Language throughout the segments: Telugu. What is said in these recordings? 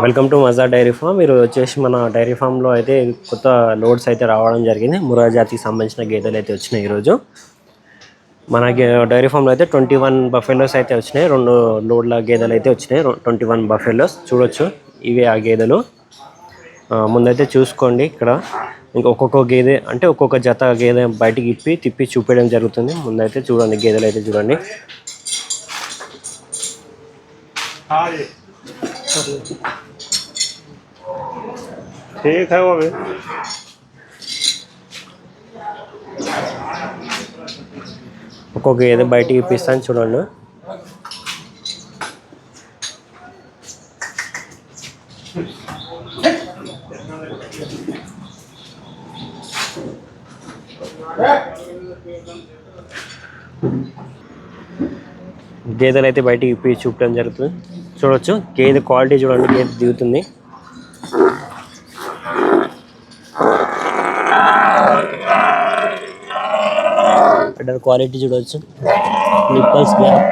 Welcome to Maja dairy farm. మీరు వచ్చేసి మన డైరీ ఫామ్లో అయితే కొత్త లోడ్స్ అయితే రావడం జరిగింది. మురా జాతికి సంబంధించిన గేదెలు అయితే వచ్చినాయి ఈరోజు. మన గే- డైరీ ఫామ్లో అయితే ట్వంటీ వన్ బఫెలోస్ అయితే వచ్చినాయి. రెండు లోడ్ల గేదెలు అయితే వచ్చినాయి. Twenty one buffaloes. చూడొచ్చు ఇవే ఆ గేదెలు. ముందైతే చూసుకోండి ఇక్కడ. ఇంకా ఒక్కొక్క గేదె అంటే ఒక్కొక్క జత గేదె బయటికి ఇప్పి తిప్పి చూపించడం జరుగుతుంది. ముందైతే చూడండి గేదెలు అయితే చూడండి. हाँ ठीक है वो भी ఒక్కొక్క గేదె బయటికి ఇప్పిస్తాను చూడండి గేదెలు అయితే బయటికి ఇప్పి చూపడం జరుగుతుంది చూడొచ్చు గేదె క్వాలిటీ చూడండి గేదె దిగుతుంది అడ్డర్ క్వాలిటీ చూడవచ్చు నిప్పల్స్ గ్యాప్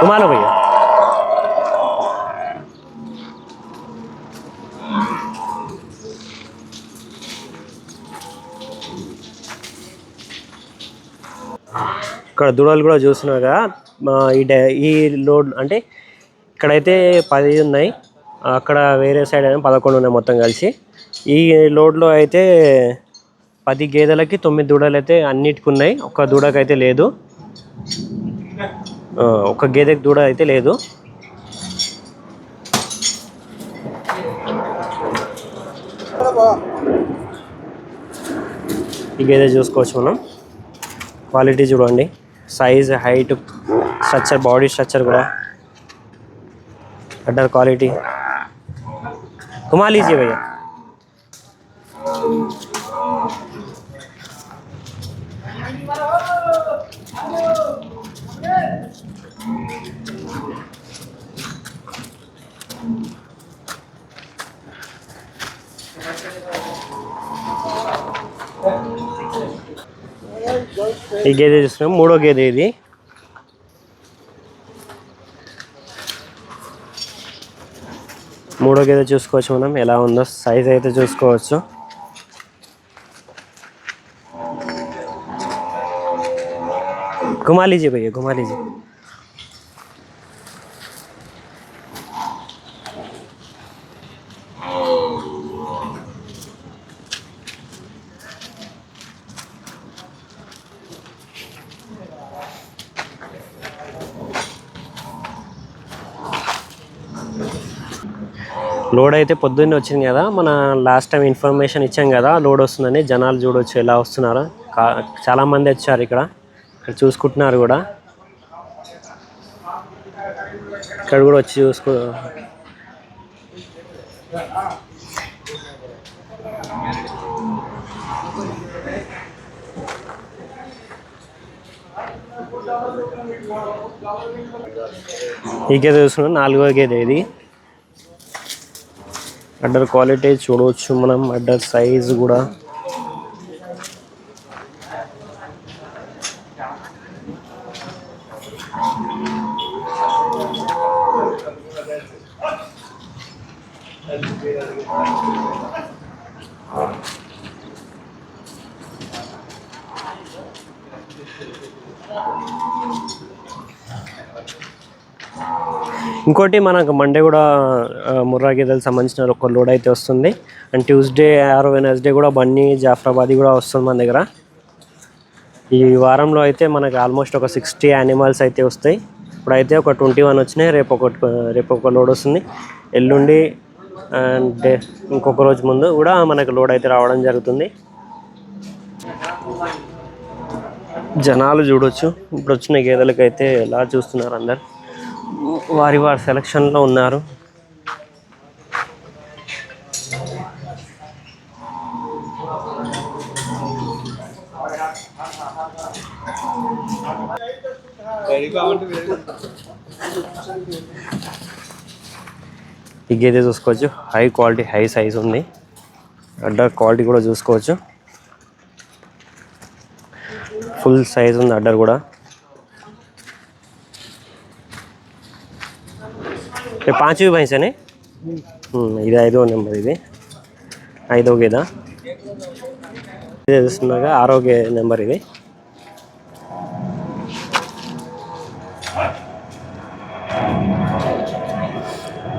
కుమాలో భయ్యా. ఇక్కడ దూడలు కూడా చూస్తున్నాగా ఈ డై ఈ లోడ్ అంటే ఇక్కడైతే పది ఉన్నాయి. అక్కడ వేరే సైడ్ అయినా పదకొండు ఉన్నాయి మొత్తం కలిసి. ఈ లోడ్లో అయితే పది గేదెలకి తొమ్మిది దూడలు అయితే అన్నిటికి ఉన్నాయి ఒక దూడకైతే లేదు. ఒక గేదెకి దూడ అయితే లేదు. ఈ గేదె చూసుకోవచ్చు మనం. క్వాలిటీ చూడండి. Size height structure body structure కూడా. Better quality. కుమాలీజీ భయ్యా. ఈ గేదె చూస్తున్నాం మూడో గేదె ఇది మూడో గేదె చూసుకోవచ్చు మనం ఎలా ఉందో సైజ్ అయితే చూసుకోవచ్చు घुमा लीजिए भैया घुमा लीजिए లోడ్ అయితే పొద్దున్నే వచ్చింది కదా. మన లాస్ట్ టైం ఇన్ఫర్మేషన్ ఇచ్చాం కదా లోడ్ వస్తుందని జనాలు చూడొచ్చు ఎలా వస్తున్నారో. చాలామంది చాలా మంది వచ్చారు ఇక్కడ. ఇక్కడ చూసుకుంటున్నారు కూడా. ఇక్కడ కూడా వచ్చి చూసుకో ఈ గేదె చూసుకున్నాం. నాలుగో గేదె ఇది. అడ్డర్ క్వాలిటీ చూడవచ్చు మనం. అడ్డర్ సైజ్ కూడా. ఇంకోటి మనకు మండే కూడా ముర్రా గేదెలకు సంబంధించిన ఒక లోడ్ అయితే వస్తుంది. అండ్ ట్యూస్డే ఆర్ వెనస్డే కూడా బన్నీ జాఫ్రాబాదీ కూడా వస్తుంది మన దగ్గర. ఈ వారంలో అయితే మనకు ఆల్మోస్ట్ ఒక సిక్స్టీ యానిమల్స్ అయితే వస్తాయి. ఇప్పుడైతే ఒక ట్వంటీ వన్ వచ్చినాయి. రేపు ఒక రేపు ఒక లోడ్ వస్తుంది. ఎల్లుండి అండ్ ఇంకొక రోజు ముందు కూడా మనకు లోడ్ అయితే రావడం జరుగుతుంది. జనాలు చూడొచ్చు. ఇప్పుడు వచ్చిన గేదెలకైతే అయితే ఎలా చూస్తున్నారు అందరు? వారి వారి సెలక్షన్లో ఉన్నారు. ఈ గేదె చూసుకోవచ్చు. హై క్వాలిటీ హై సైజ్ ఉంది. అడ్డర్ క్వాలిటీ కూడా చూసుకోవచ్చు. ఫుల్ సైజ్ ఉంది అడ్డర్ కూడా. ये पाँचवीं भैंस है नहीं हम्म, ఇది ఐదో నెంబర్ ఇది ఐదో గేద ఇది చూస్తున్నాగా ఆరో గే నెంబర్ ఇది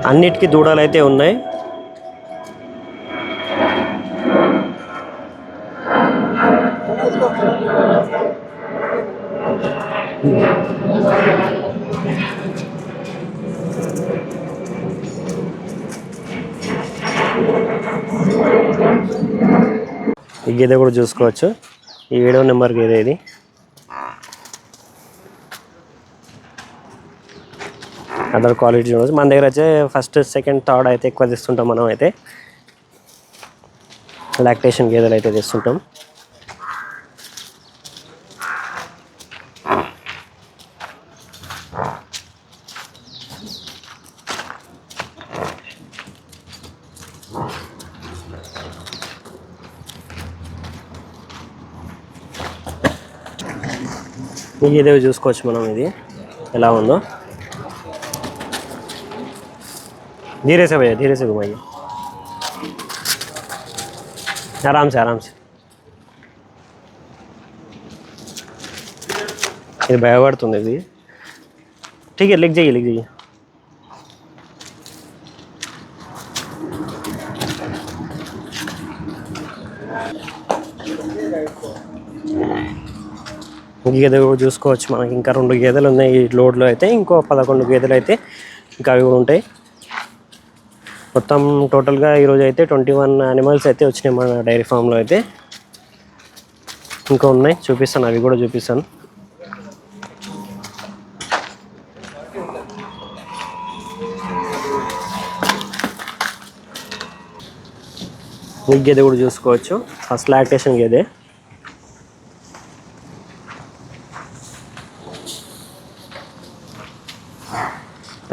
అన్నిటికీ దూడలు అయితే ఉన్నాయి ఈ గేదె కూడా చూసుకోవచ్చు. ఈ ఏడో నెంబర్ గేదె ఇది. అదర్ క్వాలిటీ చూడవచ్చు మన దగ్గర అయితే ఫస్ట్ సెకండ్ థర్డ్ అయితే ఎక్కువ తెస్తుంటాం మనం అయితే. లాక్టేషన్ గేదెలు అయితే తెస్తుంటాం. ఈ గేదె చూసుకోవచ్చు మనం ఇది ఎలా ఉందో धीरे से भैया धीरे से घुमाइए आराम से आराम से ఇది భయపడుతుంది ఇది ठीक है लिख जाइए लिख जाइए గేదె కూడా చూసుకోవచ్చు. మనకి ఇంకా రెండు గేదెలు ఉన్నాయి ఈ లోడ్లో అయితే. ఇంకో పదకొండు గేదెలు అయితే ఇంకా అవి కూడా ఉంటాయి. మొత్తం టోటల్గా ఈరోజు అయితే ట్వంటీ వన్ యానిమల్స్ అయితే వచ్చినాయి మన డైరీ ఫామ్లో అయితే. ఇంకా ఉన్నాయి. చూపిస్తాను. అవి కూడా చూపిస్తాను. ఈ గేదె కూడా చూసుకోవచ్చు. ఫస్ట్ లాక్టేషన్ గేదె.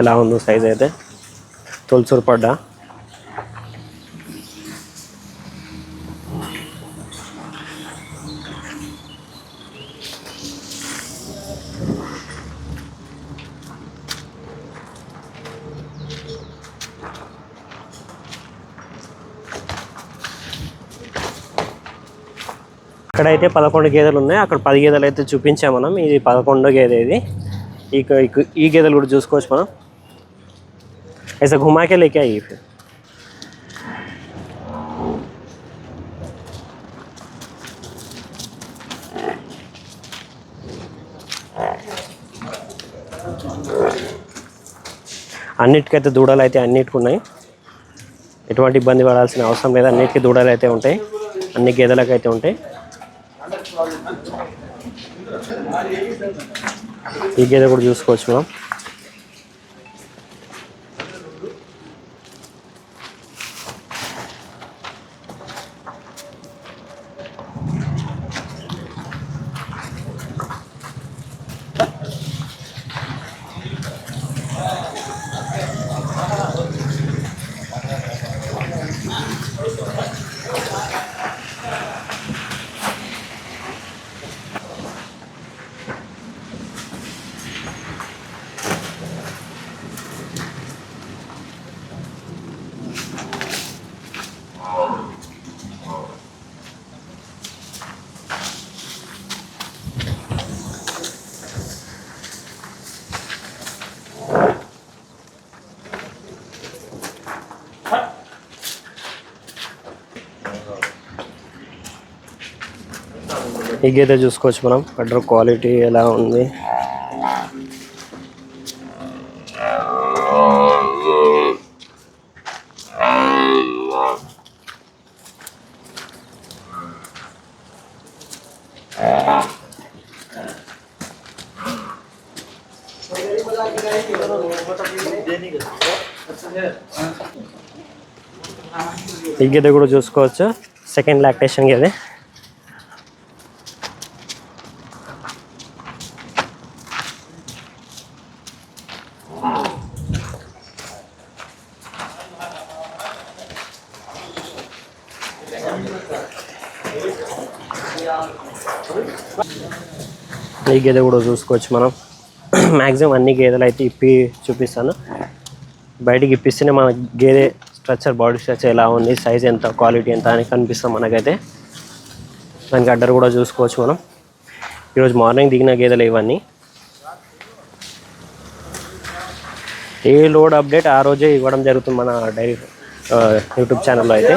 ఎలా ఉందో సైజ్ అయితే తొలసూరు పడ్డా. ఇక్కడైతే పదకొండు గేదెలు ఉన్నాయి. అక్కడ పది గేదెలు అయితే చూపించాం మనం. ఇది పదకొండో గేదె ఇది. ఈ గేదెలు కూడా చూసుకోవచ్చు మనం. ऐसा घुमा के लेके आइए फिर అన్నిటికైతే దూడలు అయితే అన్నిటికి ఉన్నాయి ఎటువంటి ఇబ్బంది పడాల్సిన అవసరం లేదు అన్నిటికీ దూడలు అయితే ఉంటాయి అన్ని గేదెలకు అయితే ఉంటాయి ఈ గేదె కూడా చూసుకోవచ్చు మనం ఈ చూసుకోవచ్చు మనం. పడ్డర్ క్వాలిటీ ఎలా ఉంది? ఈ గేదె కూడా చూసుకోవచ్చు? సెకండ్ లాక్టేషన్ గేదె ఈ గేదె కూడా చూసుకోవచ్చు మనం. మ్యాక్సిమం అన్ని గేదెలు అయితే ఇప్పి చూపిస్తాను. బయటికి ఇప్పిస్తేనే మన గేదె స్ట్రక్చర్ బాడీ స్ట్రక్చర్ ఎలా ఉంది సైజ్ ఎంత క్వాలిటీ ఎంత అని కనిపిస్తాం మనకైతే. దానికి అడ్డర్ కూడా చూసుకోవచ్చు మనం. ఈరోజు మార్నింగ్ దిగిన గేదెలు ఇవన్నీ. ఏ లోడ్ అప్డేట్ ఆ రోజే ఇవ్వడం జరుగుతుంది మన డైరీ యూట్యూబ్ ఛానల్లో అయితే.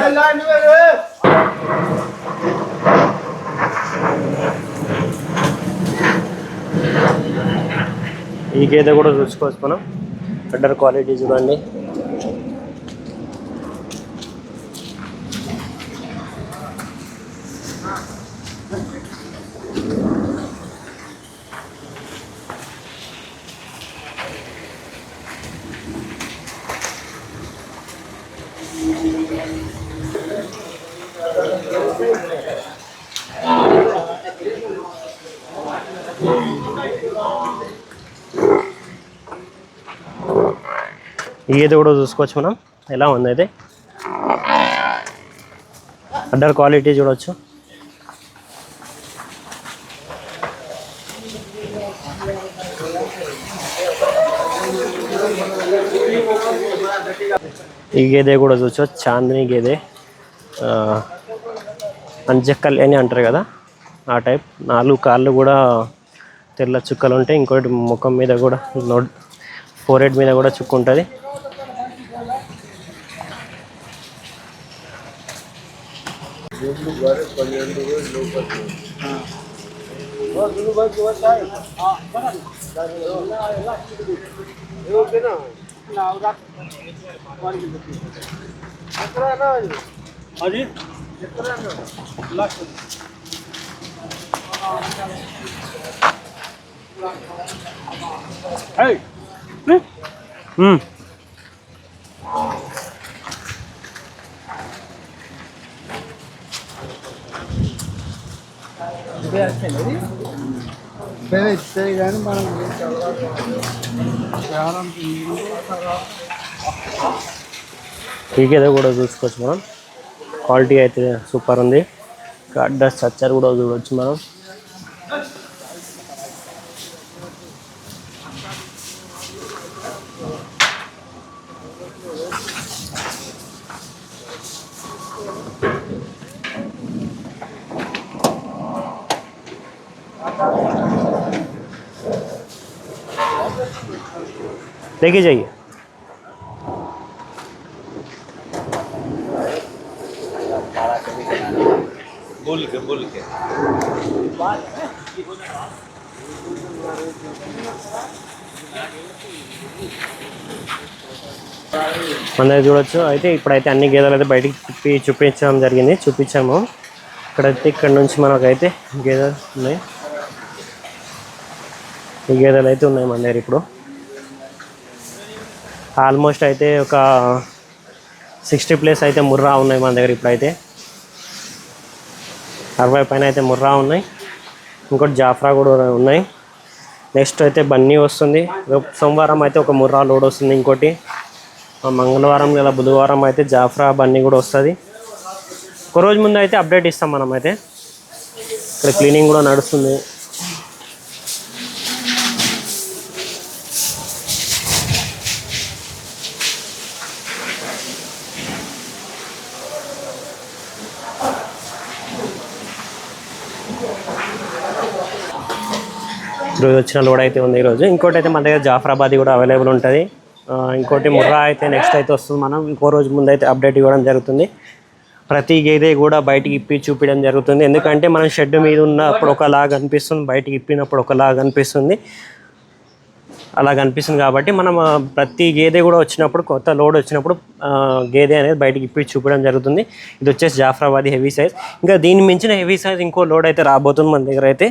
ఈ గేదె కూడా చూసుకోవచ్చు మనం. అడ్డర్ క్వాలిటీ చూడండి. ఈ గేదె కూడా చూసుకోవచ్చు మనం. ఎలా ఉంది అయితే అడ్డర్ క్వాలిటీ చూడవచ్చు ఈ గేదె కూడా చూసుకోవచ్చు. చాందిని గేదె. ఆ, అని అంటారు కదా ఆ టైప్. నాలుగు కాళ్ళు కూడా తెల్ల చుక్కలు ఉంటాయి. ఇంకోటి ముఖం మీద కూడా నోట్ ఫోర్ ఎయిట్ మీద కూడా చుక్కు ఉంటుంది అది Hey! మ్మ్. ఇస్తే కానీ మనం కూడా చూసుకోవచ్చు మనం. క్వాలిటీ అయితే సూపర్ ఉంది. డస్ట్ స్ట్రక్చర్ కూడా చూడవచ్చు మనం. लेके जाइए बोल के बोल के మన దగ్గర చూడొచ్చు అయితే ఇప్పుడైతే అన్ని గేదెలు అయితే బయటికి తిప్పి చూపించడం జరిగింది చూపించాము ఇక్కడైతే ఇక్కడ నుంచి మనకైతే గేదెలు ఉన్నాయి ఈ గేదెలు అయితే ఉన్నాయి మన దగ్గర ఇప్పుడు ఆల్మోస్ట్ అయితే ఒక సిక్స్టీ ప్లేస్ అయితే ముర్రా ఉన్నాయి మన దగ్గర ఇప్పుడైతే. అరవై పైన అయితే ముర్రా ఉన్నాయి. ఇంకోటి జాఫ్రా కూడా ఉన్నాయి. నెక్స్ట్ అయితే బన్నీ వస్తుంది. రేపు సోమవారం అయితే ఒక ముర్రా లోడ్ వస్తుంది ఇంకోటి. మంగళవారం లేదా బుధవారం అయితే జాఫ్రా బన్నీ కూడా వస్తుంది. ఒక రోజు ముందు అయితే అప్డేట్ ఇస్తాం మనం అయితే. ఇక్కడ క్లీనింగ్ కూడా నడుస్తుంది. ఈరోజు వచ్చిన లోడ్ అయితే ఉంది ఈరోజు. ఇంకోటి అయితే మన దగ్గర జాఫరాబాద్ కూడా అవైలబుల్ ఉంటుంది. ఇంకోటి ముర్రా అయితే నెక్స్ట్ అయితే వస్తుంది మనం. ఇంకో రోజు ముందు అయితే అప్డేట్ ఇవ్వడం జరుగుతుంది. ప్రతి గేదె కూడా బయటికి ఇప్పి చూపించడం జరుగుతుంది. ఎందుకంటే మనం షెడ్ మీద ఉన్నప్పుడు ఒకలాగా అనిపిస్తుంది. బయటికి ఇప్పినప్పుడు ఒకలాగా అనిపిస్తుంది. అలా కనిపిస్తుంది కాబట్టి మనం ప్రతి గేదె కూడా వచ్చినప్పుడు కొత్త లోడ్ వచ్చినప్పుడు గేదె అనేది బయటికి ఇప్పి చూపించడం జరుగుతుంది. ఇది వచ్చేసి జాఫరాబాద్ హెవీ సైజ్. ఇంకా దీని మించిన హెవీ సైజ్ ఇంకో లోడ్ అయితే రాబోతుంది మన దగ్గర అయితే.